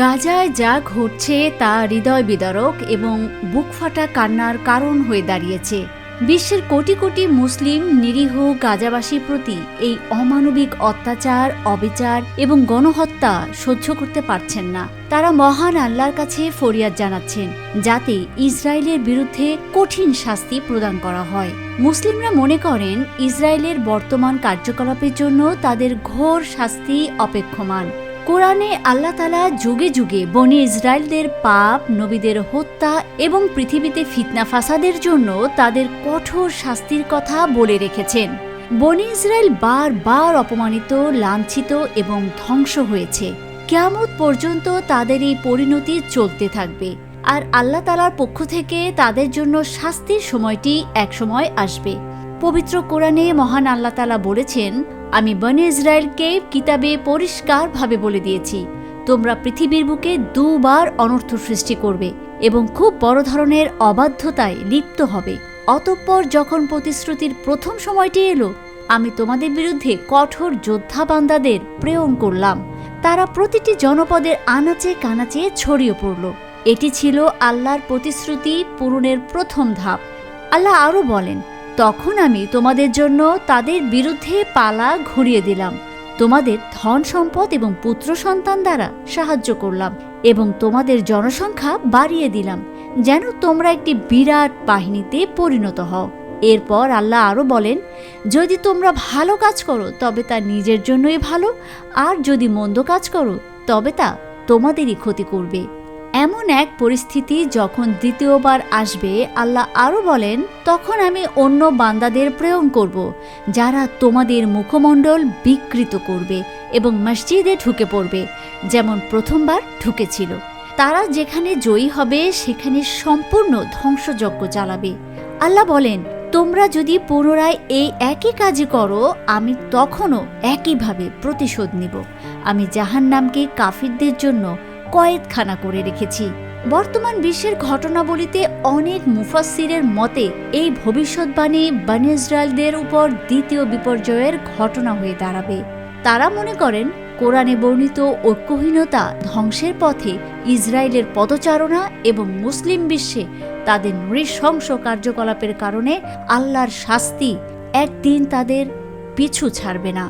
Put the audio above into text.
গাজায় যা ঘটছে তা হৃদয় বিদারক এবং বুকফাটা কান্নার কারণ হয়ে দাঁড়িয়েছে। বিশ্বের কোটি কোটি মুসলিম নিরীহ গাজাবাসীর প্রতি এই অমানবিক অত্যাচার, অবিচার এবং গণহত্যা সহ্য করতে পারছেন না। তারা মহান আল্লাহর কাছে ফরিয়াদ জানাচ্ছেন, যাতে ইসরায়েলের বিরুদ্ধে কঠিন শাস্তি প্রদান করা হয়। মুসলিমরা মনে করেন, ইসরায়েলের বর্তমান কার্যকলাপের জন্য তাদের ঘোর শাস্তি অপেক্ষমান। কোরআনে আল্লাহ তালা যুগে যুগে বনি ইসরায়েলদের পাপ, নবীদের হত্যা এবং পৃথিবীতে ফিতনা ফাসাদের জন্য তাদের কঠোর শাস্তির কথা বলে রেখেছেন। বনি ইসরায়েল বারবার অপমানিত, লাঞ্ছিত এবং ধ্বংস হয়েছে। কেয়ামত পর্যন্ত তাদের এই পরিণতি চলতে থাকবে। আর আল্লাহ তালার পক্ষ থেকে তাদের জন্য শাস্তির সময়টি একসময় আসবে। পবিত্র কোরআনে মহান আল্লাহ তালা বলেছেন, আমি বনে ইসরায়েলকে কিতাবে পরিষ্কারভাবে বলে দিয়েছি, তোমরা পৃথিবীর বুকে দুবার অনর্থ সৃষ্টি করবে এবং খুব বড় ধরনের অবাধ্যতায় লিপ্ত হবে। অতঃপর যখন প্রতিশ্রুতির প্রথম সময়টি এলো, আমি তোমাদের বিরুদ্ধে কঠোর যোদ্ধা বান্দাদের প্রেরণ করলাম। তারা প্রতিটি জনপদের আনাচে কানাচে ছড়িয়ে পড়ল। এটি ছিল আল্লাহর প্রতিশ্রুতি পূরণের প্রথম ধাপ। আল্লাহ আরও বলেন তখন আমি তোমাদের জন্য তাদের বিরুদ্ধে পালা ঘুরিয়ে দিলাম। তোমাদের ধন সম্পদ এবং পুত্র সন্তান দ্বারা সাহায্য করলাম এবং তোমাদের জনসংখ্যা বাড়িয়ে দিলাম, যেন তোমরা একটি বিরাট বাহিনীতে পরিণত হও। এরপর আল্লাহ আরও বলেন, যদি তোমরা ভালো কাজ করো, তবে তা নিজের জন্যই ভালো, আর যদি মন্দ কাজ করো, তবে তা তোমাদেরই ক্ষতি করবে। এমন এক পরিস্থিতি যখন দ্বিতীয়বার আসবে, আল্লাহ আরও বলেন, তখন আমি অন্য বান্দাদের প্রেরণ করব, যারা তোমাদের মুখমণ্ডল বিকৃত করবে এবং মসজিদে ঢুকে পড়বে, যেমন প্রথমবার ঢুকেছিল। তারা যেখানে জয়ী হবে, সেখানে সম্পূর্ণ ধ্বংসযজ্ঞ চালাবে। আল্লাহ বলেন, তোমরা যদি পুনরায় এই একই কাজে করো, আমি তখনও একইভাবে প্রতিশোধ নিব। আমি জাহান্নামকে কাফিরদের জন্য কয়েদখানা করে রেখেছি। বর্তমান বিশ্বের ঘটনাবলিতে অনেক মুফাসসিরের মতে, এই ভবিষ্যৎবাণী বান ইসরায়েলদের উপর দ্বিতীয় বিপর্যয়ের ঘটনা হয়ে দাঁড়াবে। তারা মনে করেন, কোরআনে বর্ণিত ঐক্যহীনতা ধ্বংসের পথে ইসরায়েলের পদচারণা এবং মুসলিম বিশ্বে তাদের নৃশংস কার্যকলাপের কারণে আল্লাহর শাস্তি একদিন তাদের পিছু ছাড়বে না।